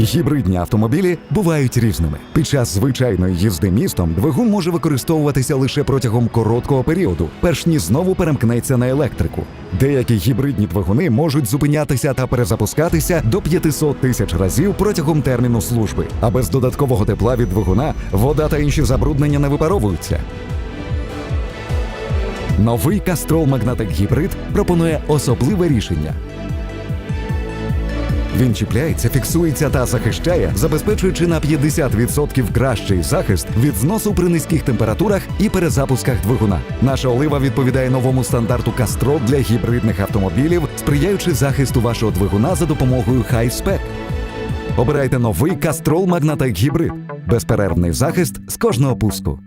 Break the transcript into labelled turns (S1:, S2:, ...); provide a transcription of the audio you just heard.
S1: Гібридні автомобілі бувають різними. Під час звичайної їзди містом двигун може використовуватися лише протягом короткого періоду, перш ніж знову перемкнеться на електрику. Деякі гібридні двигуни можуть зупинятися та перезапускатися до 500 тисяч разів протягом терміну служби. А без додаткового тепла від двигуна вода та інші забруднення не випаровуються. Новий Castrol Magnetic Hybrid пропонує особливе рішення. Він чіпляється, фіксується та захищає, забезпечуючи на 50% кращий захист від зносу при низьких температурах і перезапусках двигуна. Наша олива відповідає новому стандарту Castrol для гібридних автомобілів, сприяючи захисту вашого двигуна за допомогою High Spec. Обирайте новий Castrol Magnetic Hybrid. Безперервний захист з кожного пуску.